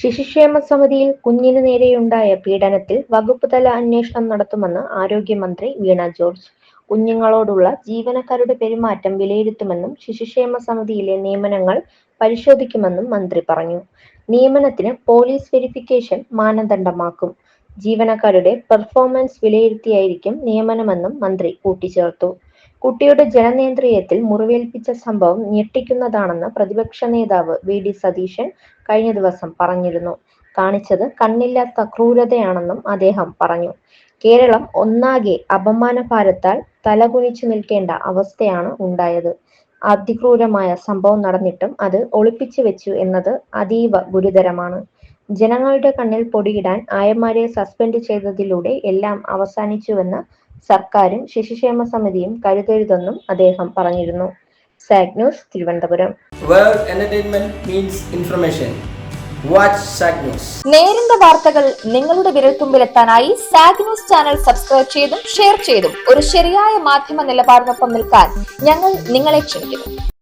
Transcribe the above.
ശിശുക്ഷേമ സമിതിയിൽ കുഞ്ഞിനു നേരെയുണ്ടായ പീഡനത്തിൽ വകുപ്പ് തല അന്വേഷണം നടത്തുമെന്ന് ആരോഗ്യമന്ത്രി വീണ ജോർജ്. കുഞ്ഞുങ്ങളോടുള്ള ജീവനക്കാരുടെ പെരുമാറ്റം വിലയിരുത്തുമെന്നും ശിശുക്ഷേമ സമിതിയിലെ നിയമനങ്ങൾ പരിശോധിക്കുമെന്നും മന്ത്രി പറഞ്ഞു. നിയമനത്തിന് പോലീസ് വെരിഫിക്കേഷൻ മാനദണ്ഡമാക്കും. ജീവനക്കാരുടെ പെർഫോമൻസ് വിലയിരുത്തിയായിരിക്കും നിയമനമെന്നും മന്ത്രി കൂട്ടിച്ചേർത്തു. കുട്ടിയുടെ ജനനേന്ദ്രിയത്തിൽ മുറിവേൽപ്പിച്ച സംഭവം ഞെട്ടിക്കുന്നതാണെന്ന് പ്രതിപക്ഷ നേതാവ് വി ഡി സതീശൻ കഴിഞ്ഞ ദിവസം പറഞ്ഞിരുന്നു. കാണിച്ചത് കണ്ണില്ലാത്ത ക്രൂരതയാണെന്നും അദ്ദേഹം പറഞ്ഞു. കേരളം ഒന്നാകെ അപമാനഭാരത്താൽ തലകുനിച്ചു നിൽക്കേണ്ട അവസ്ഥയാണ് ഉണ്ടായത്. അതിക്രൂരമായ സംഭവം നടന്നിട്ടും അത് ഒളിപ്പിച്ചു വെച്ചു എന്നത് അതീവ ഗുരുതരമാണ്. ജനങ്ങളുടെ കണ്ണിൽ പൊടിയിടാൻ ആയമാരെ സസ്പെൻഡ് ചെയ്തതിലൂടെ എല്ലാം അവസാനിച്ചുവെന്ന് സർക്കാരും ശിശുക്ഷേമ സമിതിയും കരുതരുതെന്നും അദ്ദേഹം പറഞ്ഞിരുന്നു. Sag news Thiruvananthapuram. World entertainment means information watch Sag news നേരിന്റെ വാർത്തകൾ നിങ്ങളുടെ വിരൽത്തുമ്പിലെത്താനായി സാഗ് ന്യൂസ് ചാനൽ സബ്സ്ക്രൈബ് ചെയ്തും ഷെയർ ചെയ്തും ഒരു ശരിയായ മാധ്യമ നിലപാടിനൊപ്പം നിൽക്കാൻ ഞങ്ങൾ നിങ്ങളെ ക്ഷണിക്കുന്നു.